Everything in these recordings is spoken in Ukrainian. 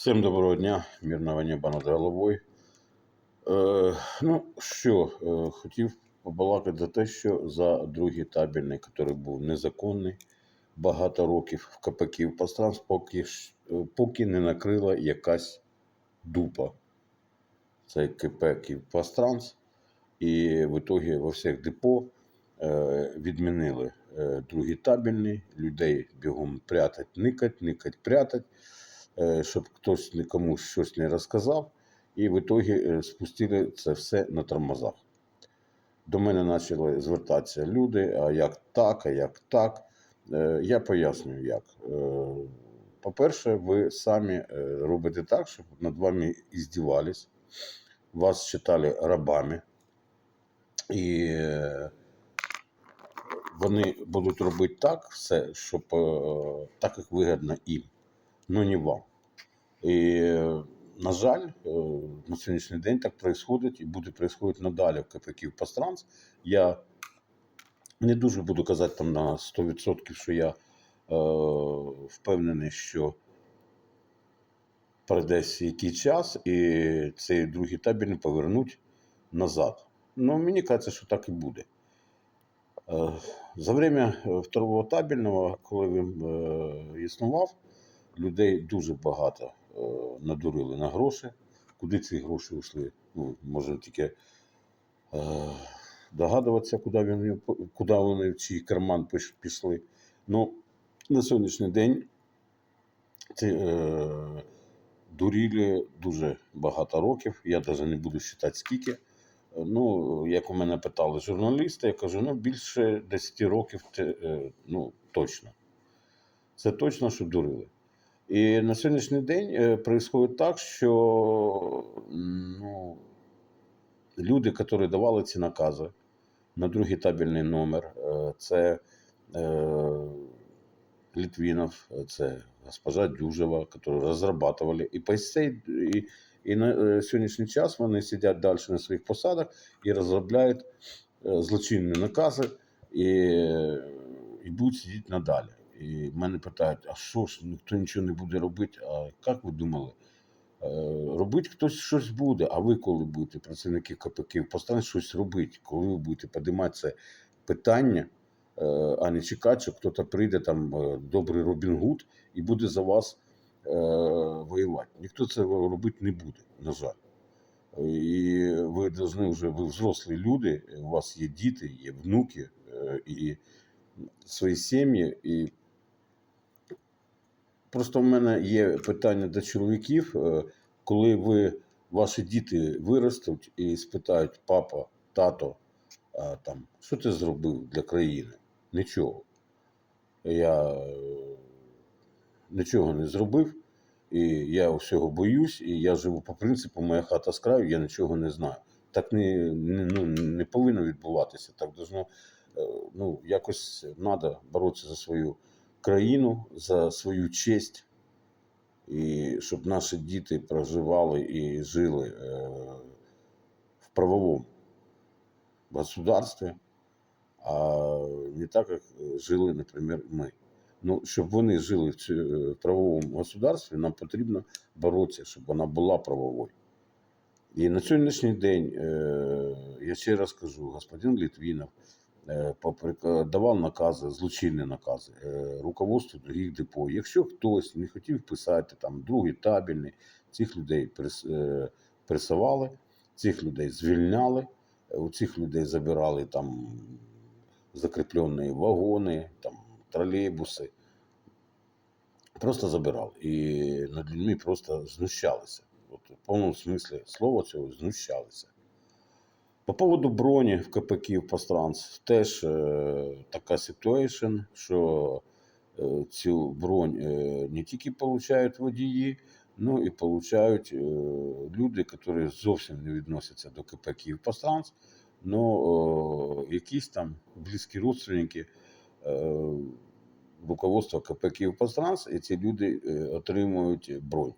Всім доброго дня, мирного неба над головою. Е, ну що, е, хотів побалакати за те, що за другий табельний, який був незаконний багато років в КПКів пространств, поки, е, поки не накрила якась дупа. Це КП Київпостранс. І в итоге во всіх депо е, відмінили е, другий табельний, людей бігом прятать, никать, никать, прятать, щоб хтось нікому щось не розказав. І в итоге е, спустили це все на тормозах. До мене почали звертатися люди, а як так, а як так. Е, Я пояснюю, як. Е, По-перше, ви самі е, робите так, щоб над вами іздівались, вас вважали рабами, і е, вони будуть робити так все, щоб е, так, як вигідно їм, але не вам. І, на жаль, е, на сьогоднішній день так відбувається і буде відбуватися надалі в КП Київпостранс. Я не дуже буду казати там на 100%, що я е, впевнений, що пройде який час, і цей другий табір повернуть назад. Ну, мені кажеться, що так і буде. Е, За время е, второго табельного, коли він е, існував, людей дуже багато е, надурили на гроші. Куди ці гроші йшли? Ну, можна тільки е, догадуватися, куди вони, куди вони в чий карман пішли. Ну, на сьогоднішній день ці е, дуріли дуже багато років. Я навіть не буду вважати скільки. Ну, як у мене питали журналісти, я кажу, ну більше 10 років е, ну, точно. Це точно, що дурили. І на сьогоднішній день відбувається так, що ну, люди, які давали ці накази на другий табельний номер, е, це е, Літвінов, це госпожа Дюжева, які розрабатували. І по і, і на е, сьогоднішній час вони сидять далі на своїх посадах і розробляють е, злочинні накази і будуть сидіти надалі. І мене питають, а що ж, ніхто нічого не буде робити? А як ви думали? Е, Робити хтось щось буде, а ви коли будете, працівники КПК, постарайтесь щось робити, коли ви будете підіймати це питання, е, а не чекати, що хтось прийде там е, добрий Робін Гуд і буде за вас воювати. Ніхто це робити не буде, на жаль. І ви повинні вже, ви взрослі люди, у вас є діти, є внуки і свої сім'ї. І просто в мене є питання до чоловіків, е, коли ви, ваші діти виростуть і спитають папа, тато, там, що ти зробив для країни? Нічого. Я е, нічого не зробив, і я всього боюсь, і я живу по принципу, моя хата з краю, я нічого не знаю. Так не, не, ну, не повинно відбуватися. Так должно, е, ну, якось треба боротися за свою країну, за свою честь, і щоб наші діти проживали і жили е, в правовому государстві, а не так, як жили, наприклад, ми. Ну, щоб вони жили в, правовому государстві, нам потрібно боротися, щоб вона була правовою. І на сьогоднішній день, е, я ще раз кажу, господин Літвінов е, давав накази, злочинні накази е, руководству других депо. Якщо хтось не хотів писати там другий табельний, цих людей прес, е, пресували, цих людей звільняли, е, у цих людей забирали там закріплені вагони, там тролейбуси. Просто забирали. І над людьми просто знущалися. От, в повному смислі слова цього знущалися. По поводу броні в КП Київпостранс теж е, така ситуація, що е, цю бронь е, не тільки получають водії, ну і получають е, люди, які зовсім не відносяться до КП Київпостранс, але якісь там близькі родственники е, руководства КП Київпостранс, і ці люди е, отримують бронь.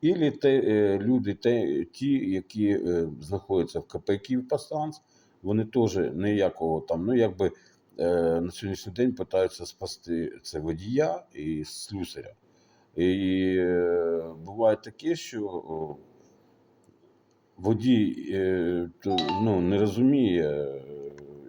Ілі те, е, люди, те, ті, які е, знаходяться в КП Київпостранс, вони теж ніякого там, ну якби е, на сьогоднішній день питаються спасти це водія і слюсаря. І буває таке, що водій ну, не розуміє,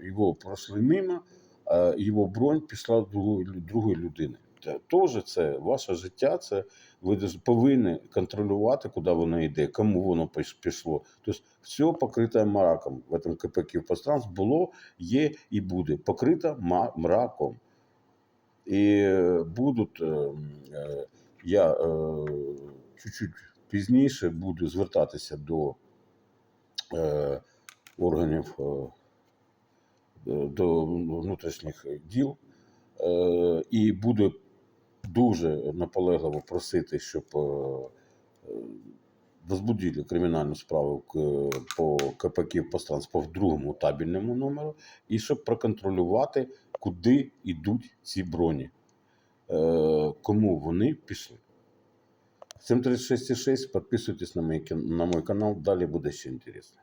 його пройшли мимо, а його бронь пішла до другої людини. Це Теж це ваше життя, це ви повинні контролювати, куди воно йде, кому воно пішло. Тобто все покрите мраком. В цьому КП Київпостранс було, є і буде покрито ма- мраком. І е, будуть, е, е, я чуть-чуть пізніше буду звертатися до органів до внутрішніх діл і буду дуже наполегливо просити, щоб е, е, кримінальну справу по КП «Київпостранс» по другому табельному номеру, і щоб проконтролювати, куди йдуть ці броні, е, кому вони пішли. 736,6, підписуйтесь на мій, на мій канал, далі буде ще інтересно.